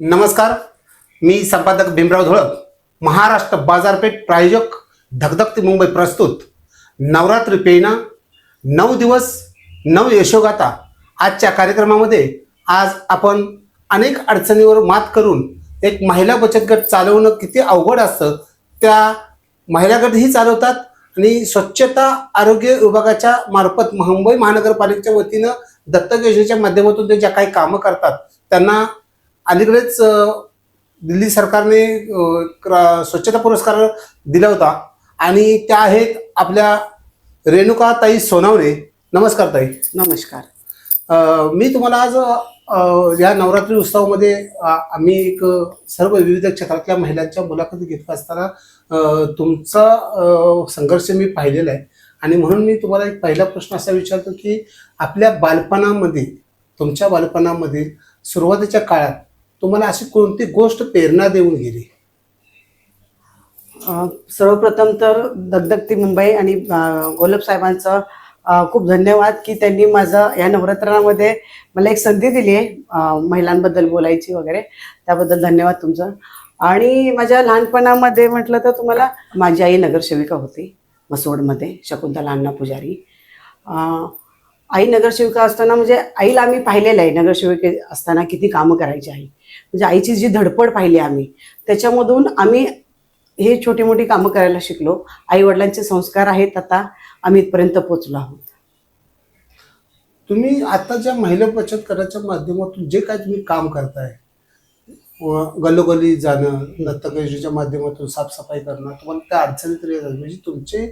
नमस्कार. मी संपादक भीमराव धुळक महाराष्ट्र बाजारपेठ प्रायोजक धगधगती मुंबई प्रस्तुत. नवरात्री पेना नऊ दिवस नऊ यशोगाथा. आजच्या कार्यक्रमामध्ये आज आपण अनेक अडचणीवर मात करून एक महिला बचत गट चालवणं किती अवघड असतं त्या महिला गटही चालवतात आणि स्वच्छता आरोग्य विभागाच्या मार्फत मुंबई महानगरपालिकेच्या वतीनं दत्तक योजनेच्या माध्यमातून ते ज्या काही कामं करतात त्यांना अलीकडेच दिल्ली सरकारने स्वच्छता पुरस्कार दिला होता. आणि त्या आहेत आपल्या रेणुका ताई सोनावणे. नमस्कार ताई. नमस्कार. मी तुम्हाला आज या नवरात्री उत्सवामध्ये आम्ही एक सर्व विविध क्षेत्रातल्या महिलांच्या मुलाखती घेत असताना तुमचा संघर्ष मी पाहिलेला आहे. आणि म्हणून मी तुम्हाला एक पहिला प्रश्न असा विचारतो की आपल्या बालपणामध्ये तुमच्या बालपणामध्ये सुरुवातीच्या काळात तुम्हाला अशी कोणती गोष्ट प्रेरणा देऊन गेली? सर्वप्रथम तर दगदगती मुंबई आणि अ, गोलब साहेबांचं खूप धन्यवाद की त्यांनी माझं या नवरात्रामध्ये मला एक संधी दिली आहे महिलांबद्दल बोलायची वगैरे. त्याबद्दल धन्यवाद तुमचं. आणि माझ्या लहानपणामध्ये म्हटलं तर तुम्हाला माझी आई नगरसेविका होती मसोडमध्ये शकुंतला अण्णा पुजारी. आई नगरसेविका असताना म्हणजे आईला आम्ही पाहिलेलं आहे. नगरसेविके असताना किती कामं करायची आई. म्हणजे आईची जी धडपड पाहिली आम्ही त्याच्यामधून आम्ही हे छोटी मोठी कामं करायला शिकलो. आई वडिलांचे संस्कार आहेत आता आम्ही इथपर्यंत पोहोचलो आहोत. तुम्ही आता ज्या महिला बचत गटाच्या माध्यमातून जे काय तुम्ही काम करताय गलोगली गल्लोगल्ली जाणं दत्तक योजनेच्या माध्यमातून साफसफाई करणं तुम्हाला त्या अडचणीत येतात? म्हणजे तुमचे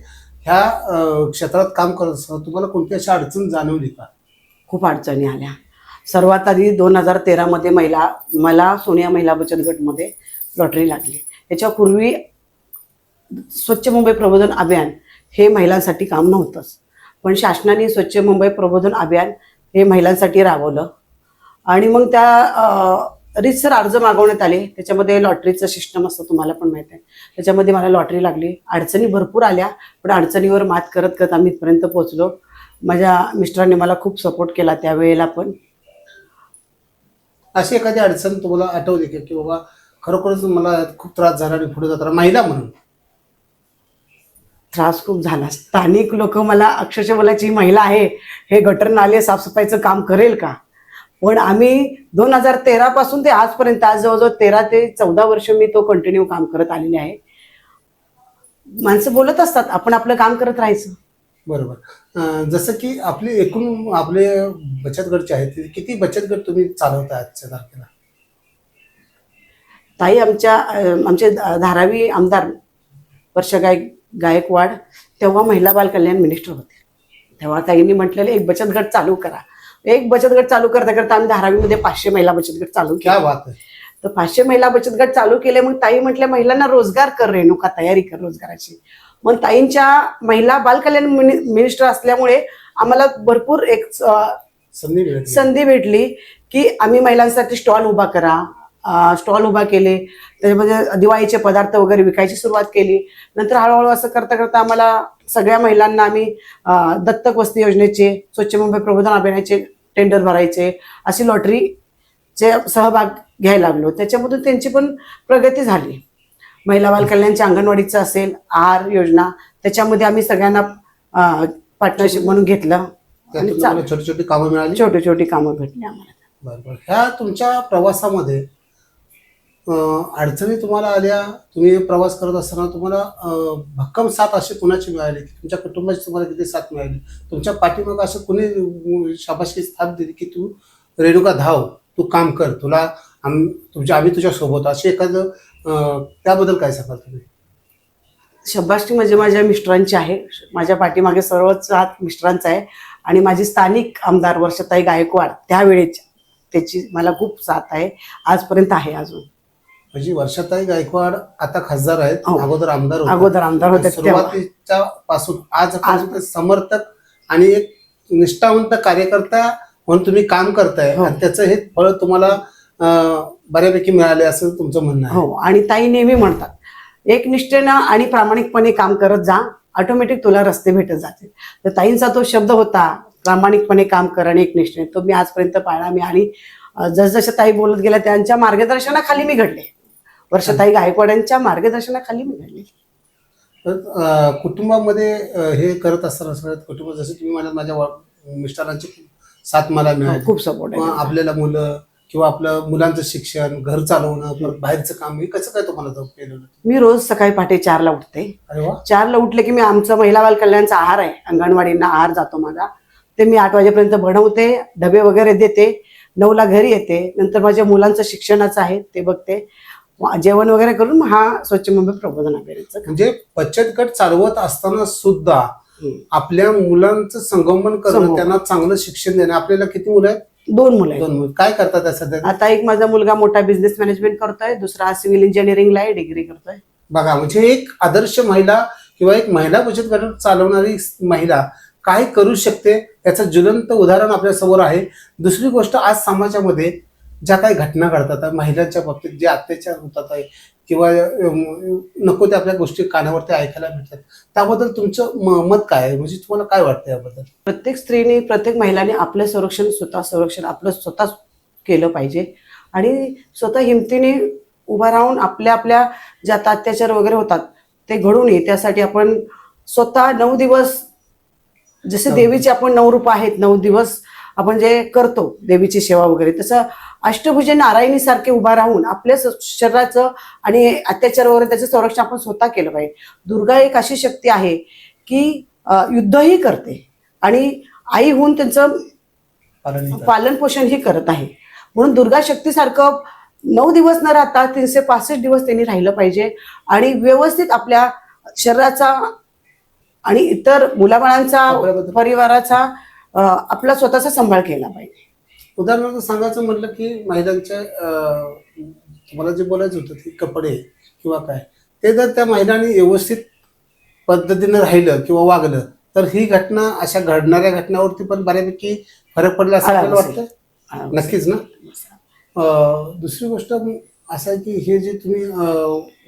ह्या क्षेत्रात काम करत असताना तुम्हाला कोणती अशी अडचण जाणवली का? खूप अडचणी आल्या. सर्वात आधी दोन हजार तेरामध्ये महिला मला सोनिया महिला बचत गटमध्ये लॉटरी लागली. याच्यापूर्वी स्वच्छ मुंबई प्रबोधन अभियान हे महिलांसाठी काम नव्हतंच. पण शासनाने स्वच्छ मुंबई प्रबोधन अभियान हे महिलांसाठी राबवलं. आणि मग त्या रीतसर अर्ज मागवण्यात आले. त्याच्यामध्ये लॉटरीचं सिस्टम असतं तुम्हाला पण माहीत आहे. त्याच्यामध्ये मला लॉटरी लागली. अडचणी भरपूर आल्या पण अडचणीवर मात करत करत आम्ही इथपर्यंत पोहोचलो. माझ्या मिस्टरांनी मला खूप सपोर्ट केला त्यावेळेला पण. अशी एखादी अडचण तुम्हाला आठवली का? की बाबा खरोखरच मला खूप त्रास झाला आणि पुढे जाताना महिला म्हणून? त्रास खूप झाला. स्थानिक लोक मला अक्षरशः बोलायची ही महिला आहे हे गटर नाले साफसफाईचं काम करेल का? पण आम्ही दोन हजार तेरा पासून ते आजपर्यंत आज जवळजवळ तेरा ते चौदा वर्ष मी तो कंटिन्यू काम करत आलेले आहे. माणसं बोलत असतात आपण आपलं काम करत राहायचं. बरोबर. जसं की आपली एकूण आपले बचत गटचे आहेत किती बचत गट तुम्ही चालवता आजच्या तारखेला? ताई आमच्या आमचे धारावी आमदार वर्ष गाय गायकवाड तेव्हा महिला बाल कल्याण मिनिस्टर होते. तेव्हा ताईंनी म्हटलेलं एक बचत गट चालू करा. एक बचत गट चालू करता करता आम्ही धारावीमध्ये पाचशे महिला बचत गट चालू क्या केले. बात तर पाचशे महिला बचत गट चालू केले मग ताई म्हटल्या महिलांना रोजगार कर रेणुका तयारी कर रोजगाराची. मग ताईंच्या महिला बाल कल्याण मिनि- मिनिस्टर असल्यामुळे आम्हाला भरपूर एक संधी भेटली. की आम्ही महिलांसाठी स्टॉल उभा करा. स्टॉल उभा केले. त्याच्यामध्ये दिवाळीचे पदार्थ वगैरे विकायची सुरुवात केली. नंतर हळूहळू असं करता करता आम्हाला सगळ्या महिलांना आम्ही दत्तक वस्ती योजनेचे स्वच्छ मुंबई प्रबोधन अभियानाचे टेंडर भरायचे अशी लॉटरीचे सहभाग घ्यायला लागलो. त्याच्यामधून त्यांची पण प्रगती झाली. महिला बाल कल्याणच्या अंगणवाडीचं असेल आहार योजना त्याच्यामध्ये आम्ही सगळ्यांना पार्टनरशिप म्हणून घेतलं. छोटी छोटी कामं मिळाली? छोटी छोटी कामं भेटली आम्हाला. बरोबर ह्या तुमच्या प्रवासामध्ये अडचणी तुम्हाला आल्या तुम्ही प्रवास करत असताना तुम्हाला भक्कम साथ अशी कुणाची मिळाली? तुमच्या कुटुंबाची तुम्हाला किती साथ मिळाली? तुमच्या पाठीमागं असं कुणी शाबाशी साथ दिली की तू रेणुका धाव तू काम कर तुला आम तुमच्या आम्ही तुझ्या सोबत असे एखादं त्याबद्दल काय सांगाल तुम्ही? शब्बाष्टी म्हणजे माझ्या मिस्टरांची आहे. माझ्या पाठीमागे सर्वच हात मिस्टरांचा आहे. आणि माझी स्थानिक आमदार वर्षताई गायकवाड त्यावेळेची त्याची मला खूप साथ आहे. आजपर्यंत आहे अजून. म्हणजे वर्षाताई गायकवाड आता खासदार आहेत हो. अगोदर आमदार. अगोदर आमदार होते तेव्हा. सुरुवातीच्या पासून आज समर्थक आणि एक निष्ठावंत कार्यकर्ता म्हणून तुम्ही काम करताय. हो. आणि त्याचं हे फळ तुम्हाला अं, बऱ्यापैकी मिळाले असं तुमचं म्हणणं आहे. हो आणि ताई नेहमी म्हणतात एक निष्ठेनं आणि प्रामाणिकपणे काम करत जा ऑटोमॅटिक तुला रस्ते भेटत जातील. तर ताईंचा तो शब्द होता प्रामाणिकपणे काम कर आणि एक निष्ठेने तो मी आजपर्यंत पाळला. मी आणि अं, जसजशा ताई बोलत गेल्या त्यांच्या मार्गदर्शनाखाली मी घडले. वर्षताई गायकवाड यांच्या मार्गदर्शनाखाली मी घडले तर कुटुंबामध्ये हे करत असताना सगळ्यात कुटुंब जसं तुम्ही म्हणाल माझ्या मिस्टरांची साथ मला मिळाली. खूप सपोर्ट आपल्याला मुलं किंवा आपलं मुलांचं शिक्षण घर चालवणं बाहेरचं काम हे कसं काय तुम्हाला मी रोज सकाळी पहाटे चारला उठते. चारला उठले की मी आमचं महिला बाल कल्याणचा आहार आहे. अंगणवाडींना आहार जातो माझा. ते मी आठ वाजेपर्यंत बनवते डबे वगैरे देते नऊला घरी येते. नंतर माझ्या मुलांचं शिक्षणाचं आहे ते बघते. जेवण वगैरे करून हा स्वच्छ मुंबई प्रबोधन अभियानाचं. म्हणजे बचत गट चालवत असताना सुद्धा. आपल्या मुलांचं संगोपन करणं. त्यांना चांगलं शिक्षण देणं. आपल्याला किती मुलं आहेत? दोन मुलं आहेत. दोन मुलं. काय करतात सध्या? आता एक माझा मुलगा मोठा बिझनेस मॅनेजमेंट करतोय दुसरा सिव्हिल इंजिनिअरिंगला आहे डिग्री करतोय. बघा म्हणजे एक आदर्श महिला किंवा एक महिला बचत गट चालवणारी महिला काय करू शकते? याचं ज्वलंत उदाहरण आपल्यासमोर आहे. दुसरी गोष्ट आज समाजामध्ये ज्या काही घटना घडतात महिलांच्या बाबतीत जे अत्याचार होतात आहे किंवा नको त्या आपल्या गोष्टी कानावरती ऐकायला मिळतात. त्याबद्दल तुमचं मत काय आहे? म्हणजे तुम्हाला काय वाटतं याबद्दल? प्रत्येक स्त्रीने प्रत्येक महिलाने आपलं संरक्षण स्वतः संरक्षण आपलं स्वतः केलं पाहिजे. आणि स्वतः हिमतीने उभा राहून आपल्या आपल्या ज्या आता अत्याचार वगैरे होतात ते घडू नये. त्यासाठी आपण स्वतः नऊ दिवस जसे. देवीचे आपण नऊ रूप आहेत नऊ दिवस आपण जे करतो देवीची सेवा वगैरे तसं अष्टभुजे नारायणी सारखे उभा राहून आपल्या शरीराचं आणि अत्याचार वगैरे त्याचं संरक्षण आपण स्वतः केलं पाहिजे. दुर्गा एक अशी शक्ती आहे की युद्धही करते आणि आई होऊन त्यांचं पालन पालन पोषण ही करत आहे. म्हणून दुर्गा शक्तीसारखं नऊ दिवस न राहता तीनशे पासष्ट दिवस त्यांनी राहिलं पाहिजे आणि व्यवस्थित आपल्या शरीराचा आणि इतर मुलाबाळांचा परिवाराचा आपला स्वतःचा सांभाळ केला पाहिजे. उदाहरणार्थ सांगायचं म्हटलं की महिलांच्या तुम्हाला जे बोलायचं होतं की कपडे किंवा काय ते जर त्या महिलांनी व्यवस्थित पद्धतीनं राहिलं किंवा वागलं तर ही घटना अशा घडणाऱ्या घटनावरती पण बऱ्यापैकी फरक पडला असं बसेल. वाटतं नक्कीच ना? दुसरी गोष्ट असं आहे की हे जे तुम्ही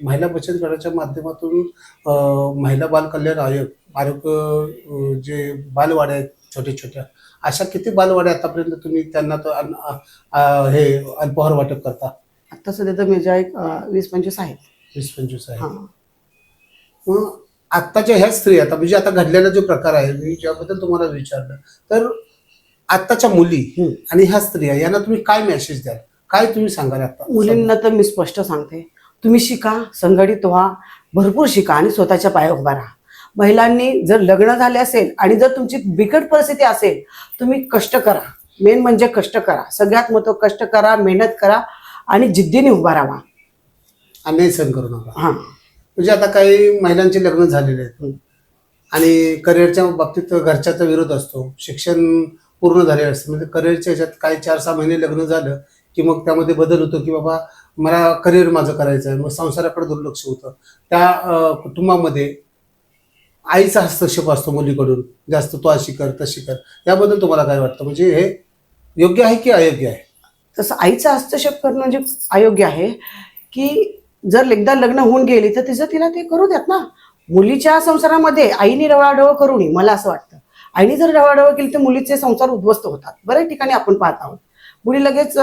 महिला बचत गटाच्या माध्यमातून महिला बाल कल्याण आयोग आरोग्य जे बालवाड्या आहेत छोट्या छोट्या अशा किती बालवाड्या आतापर्यंत तुम्ही त्यांना तो अन्न- अ- अ- हे अल्पहार वाटप करता? आता सध्या तर माझ्या एक अं, वीस पंचवीस आहेत. वीस पंचवीस आहे हा. मग आत्ताच्या ह्या स्त्री आता म्हणजे आता घडलेला जो प्रकार आहे मी ज्याबद्दल तुम्हाला विचारलं तर आत्ताच्या मुली हम्म. आणि ह्या स्त्रिया यांना तुम्ही काय मेसेज द्याल? काय तुम्ही सांगाल आता मुलींना तर मी स्पष्ट सांगते. तुम्ही शिका संघटित व्हा भरपूर शिका आणि स्वतःच्या पायावर उभा राहा. महिलांनी जर लग्न झाले असेल आणि जर तुमची बिकट परिस्थिती असेल तुम्ही कष्ट करा. मेन म्हणजे कष्ट करा. सगळ्यात महत्त्व कष्ट करा मेहनत करा आणि जिद्दीने उभा राहा. अन्याय सहन करू नका. हा. म्हणजे आता काही महिलांचे लग्न झालेले आहेत. आणि करिअरच्या बाबतीत घरच्याचा विरोध असतो. शिक्षण पूर्ण झाले असते. म्हणजे करिअरच्या ह्याच्यात काही चार सहा महिने लग्न झालं की मग त्यामध्ये बदल होतो की बाबा मला करिअर माझं करायचं आहे. मग संसाराकडे दुर्लक्ष होतं. त्या कुटुंबामध्ये आईचा हस्तक्षेप असतो मुलीकडून जास्त तू अशी कर तशी कर. याबद्दल तुम्हाला काय वाटतं? म्हणजे हे योग्य आहे की अयोग्य आहे? तसं आईचा हस्तक्षेप करणं म्हणजे अयोग्य आहे की जर एकदा लग्न होऊन गेली तर तिचं तिला ते करू द्यात ना. मुलीच्या संसारामध्ये आईने रवाडवळ करू नये मला असं वाटतं. आईने जर रवाडवळ केली तर मुलीचे संसार उद्ध्वस्त होतात. बऱ्याच ठिकाणी आपण पाहत आहोत. मुली लगेच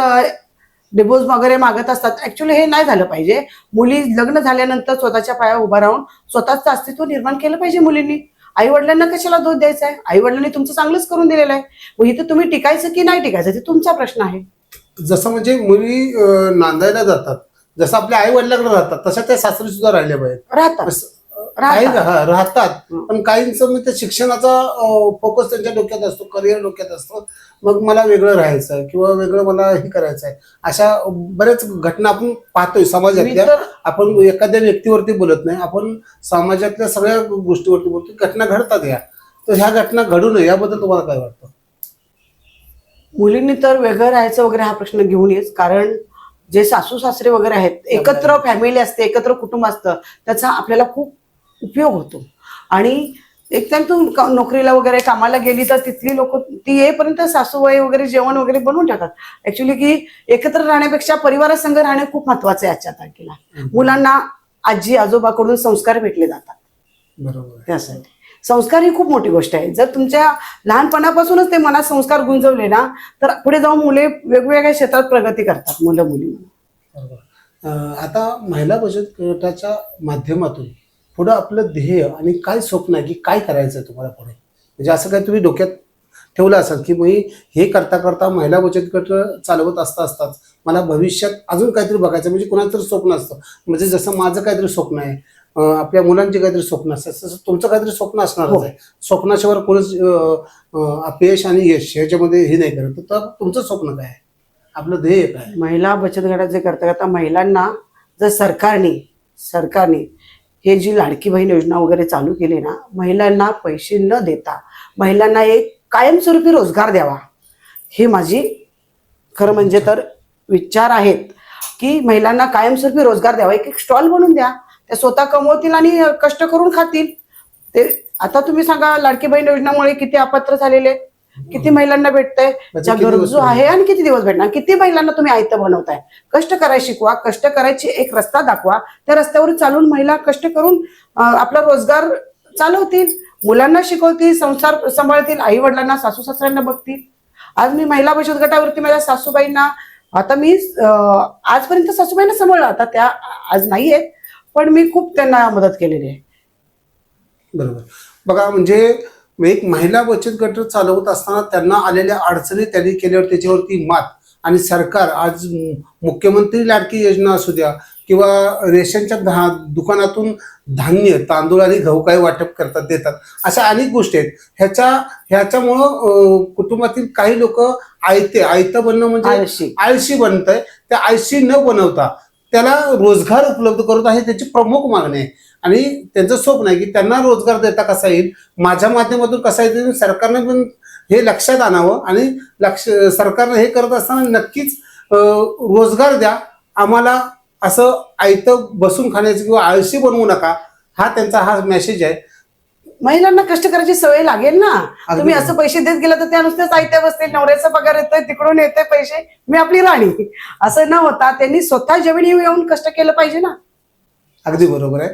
डिवोर्स वगैरे मागत असतात. ऍक्च्युली हे नाही झालं पाहिजे. मुली लग्न झाल्यानंतर स्वतःच्या पायावर उभा राहून स्वतःचं अस्तित्व निर्माण केलं पाहिजे मुलींनी. आई वडिलांना कशाला दोष द्यायचा आहे? आई वडिलांनी तुमचं चांगलंच करून दिलेलं आहे. मग इथं तुम्ही टिकायचं की नाही टिकायचं? ते तुमचा प्रश्न आहे. जसं म्हणजे मुली नांदायला जातात. जसं आपल्या आई वडिलांकडे राहतात तशा त्या सासरी सुद्धा राहिल्या पाहिजेत. राहतात. काही राहतात. राहतात. पण काहींचं म्हणजे ते शिक्षणाचा फोकस त्यांच्या डोक्यात असतो करिअर डोक्यात असतं. मग मला वेगळं राहायचं आहे किंवा वेगळं मला हे करायचं आहे. अशा बऱ्याच घटना आपण पाहतोय मी समाजातल्या तर आपण एखाद्या व्यक्तीवरती बोलत नाही. आपण समाजातल्या सगळ्या गोष्टीवरती बोलतो. घटना घडतात या. तर ह्या घटना घडू नये याबद्दल तुम्हाला काय वाटतं? मुलींनी तर वेगळं राहायचं वगैरे हा प्रश्न घेऊन येच कारण जे सासू सासरे वगैरे आहेत एकत्र फॅमिली असते एकत्र कुटुंब असतं. त्याचा आपल्याला खूप उपयोग होतो. आणि एक टाइम तू नोकरीला वगैरे कामाला गेली तर तिथली लोक ती येईपर्यंत सासूबाई वगैरे जेवण वगैरे बनवून टाकतात ऍक्च्युली की एकत्र राहण्यापेक्षा परिवारासंग राहणे खूप महत्वाचं आहे आजच्या तारखेला. मुलांना आजी आजोबाकडून संस्कार भेटले जातात. बरोबर. त्यासाठी. संस्कार ही खूप मोठी गोष्ट आहे. जर तुमच्या लहानपणापासूनच ते मनात संस्कार गुंजवले ना तर पुढे जाऊन मुले वेगवेगळ्या क्षेत्रात प्रगती करतात मुलं मुली. आता महिला बचत गटाच्या माध्यमातून पुढं आपलं ध्येय आणि काय स्वप्न आहे की काय करायचं आहे तुम्हाला पुढे? म्हणजे असं काय तुम्ही डोक्यात ठेवलं असाल की मी हे करता करता महिला बचत गट चालवत असता असताच मला भविष्यात अजून काहीतरी बघायचं म्हणजे कुणाचं तरी स्वप्न असतं. म्हणजे जसं माझं काहीतरी स्वप्न आहे आपल्या मुलांचे काहीतरी स्वप्न असतात तसं तुमचं काहीतरी स्वप्न असणारच हो. आहे स्वप्नाशिवाय कोणीच अपयश आणि यश ह्याच्यामध्ये हे नाही करत. तर तुमचं स्वप्न काय आहे? आपलं ध्येय काय? महिला बचत गटात जे करता करता महिलांना जर सरकारने सरकारने हे जी लाडकी बहीण योजना वगैरे चालू केली ना महिलांना पैसे न देता महिलांना एक कायमस्वरूपी रोजगार द्यावा. हे माझी खरं म्हणजे तर विचार आहेत की महिलांना कायमस्वरूपी रोजगार द्यावा. एक एक स्टॉल बनवून द्या. त्या स्वतः कमवतील आणि कष्ट करून खातील. ते आता तुम्ही सांगा लाडकी बहीण योजनामुळे किती अपात्र झालेले आहेत? किती महिलांना भेटतंय ज्या गरजू आहे आणि किती दिवस भेटणार? किती महिलांना तुम्ही आयतं बनवताय? कष्ट करायला शिकवा कष्ट करायची एक रस्ता दाखवा. त्या रस्त्यावर चालून महिला कष्ट करून आपला रोजगार चालवतील मुलांना शिकवतील संसार सांभाळतील आई वडिलांना सासू सासऱ्यांना बघतील. आज मी महिला बचत गटावरती माझ्या सासूबाईंना आता मी आजपर्यंत सासूबाईंना सांभाळलं आता त्या आज नाही आहेत पण मी खूप त्यांना मदत केलेली आहे. बरोबर. बघा म्हणजे एक महिला बचत गट चालवत असताना त्यांना आलेल्या अडचणी त्यांनी केल्यावर त्याच्यावरती मात. आणि सरकार आज मुख्यमंत्री लाडकी योजना असू द्या किंवा रेशनच्या धा दुकानातून धान्य तांदूळ आणि गहू काही वाटप करतात देतात. अशा अनेक गोष्टी आहेत. ह्याच्या ह्याच्यामुळं कुटुंबातील काही लोक आयते. आयतं बनणं म्हणजे आळशी. आळशी बनतंय. त्या आळशी न बनवता त्याला रोजगार उपलब्ध करत आहे त्याची प्रमुख मागणी आहे. आणि त्यांचं स्वप्न आहे की त्यांना रोजगार देता कसा येईल? माझ्या माध्यमातून कसा येईल? सरकारनं पण हे लक्षात आणावं आणि लक्ष सरकारनं हे करत असताना नक्कीच रोजगार द्या. आम्हाला असं आयतं बसून खाण्याचं किंवा आळशी बनवू नका. हा त्यांचा हा मेसेज आहे. महिलांना कष्ट करायची सवय लागेल ना? तुम्ही. असं पैसे देत गेला तर त्या नुसत्याच आयत्या बसतील नवऱ्याचा पगार येतोय तिकडून येते पैसे. मी आपली राणी. असं न होता त्यांनी स्वतः जमिनी येऊन कष्ट केलं पाहिजे ना? अगदी बरोबर आहे.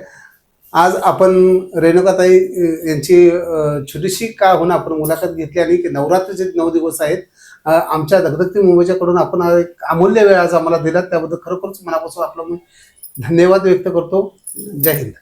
आज आपण रेणुकाताई यांची छोटीशी का होणं आपण मुलाखत घेतली आणि नवरात्रीचे नऊ दिवस आहेत. आमच्या आमच्या दगदगती मुंबईच्याकडून आपण एक अमूल्य वेळ आज आम्हाला दिला त्याबद्दल खरोखरच मनापासून आपलं मी धन्यवाद व्यक्त करतो. जय हिंद.